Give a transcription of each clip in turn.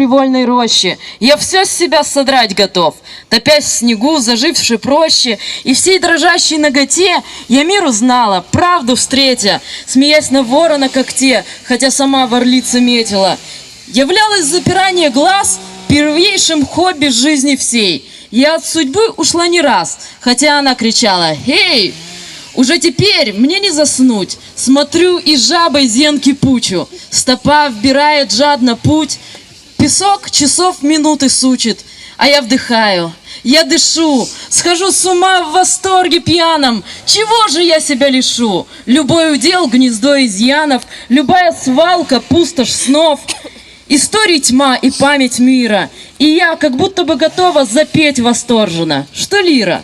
привольной роще. Я все с себя содрать готов, топясь в снегу, заживши проще, и всей дрожащей ноготе я мир узнала, правду встретя, смеясь на ворона как те, хотя сама в орлице метила. Являлось запирание глаз первейшим хобби жизни всей. Я от судьбы ушла не раз, хотя она кричала «Эй!» Уже теперь мне не заснуть. Смотрю и жабой зенки пучу. Стопа вбирает жадно путь. Песок часов минуты сучит. А я вдыхаю. Я дышу, схожу с ума в восторге пьяном. Чего же я себя лишу? Любой удел гнездо изъянов, любая свалка пустошь снов. Истории тьма и память мира. И я как будто бы готова запеть восторженно. Что лира?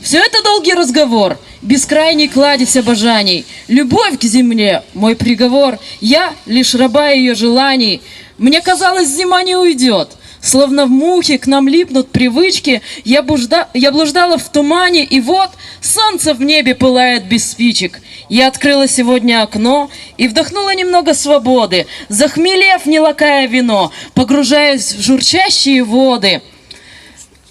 Все это долгий разговор, бескрайний кладезь обожаний. Любовь к земле – мой приговор. Я лишь раба ее желаний. Мне казалось, зима не уйдет. Словно в мухе к нам липнут привычки, я, бужда... я блуждала в тумане, и вот солнце в небе пылает без спичек. Я открыла сегодня окно и вдохнула немного свободы, захмелев, не лакая вино, погружаясь в журчащие воды.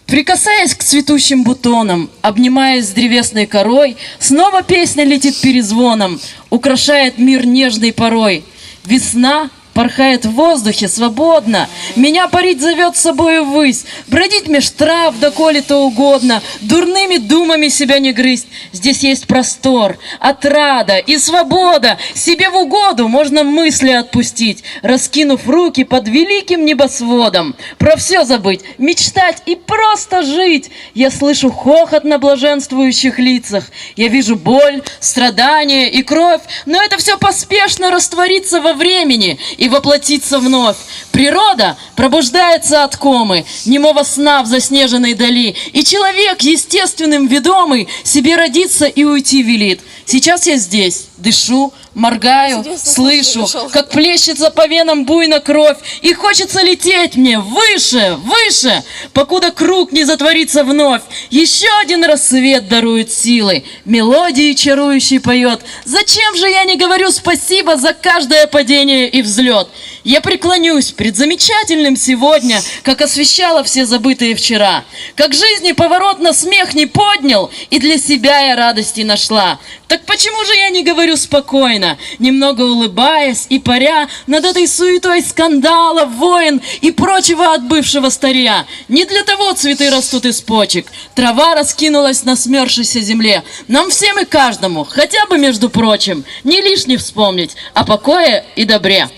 Прикасаясь к цветущим бутонам, обнимаясь с древесной корой, снова песня летит перезвоном, украшает мир нежной порой. Весна порхает в воздухе свободно, меня парить зовет с собою ввысь, бродить меж трав, доколе то угодно, дурными думами себя не грызть. Здесь есть простор, отрада и свобода, себе в угоду можно мысли отпустить, раскинув руки под великим небосводом. Про все забыть, мечтать и просто жить. Я слышу хохот на блаженствующих лицах, я вижу боль, страдания и кровь, но это все поспешно растворится во времени. и воплотиться вновь. Природа пробуждается от комы, немого сна в заснеженной дали, и человек, естественным ведомый, себе родиться и уйти велит. Сейчас я здесь, дышу, моргаю, Интересно, слышу, как плещется по венам буйно кровь, и хочется лететь мне выше, выше, покуда круг не затворится вновь. Еще один рассвет дарует силы, мелодии чарующий поет. Зачем же я не говорю спасибо за каждое падение и взлет? Я преклонюсь пред замечательным сегодня, как освещала все забытые вчера. Как жизни поворот на смех не поднял, и для себя я радости нашла. Так почему же я не говорю спокойно, немного улыбаясь и паря над этой суетой скандала, войн и прочего отбывшего старья? Не для того цветы растут из почек, трава раскинулась на смерзшейся земле. Нам всем и каждому, хотя бы между прочим, не лишне вспомнить о покое и добре.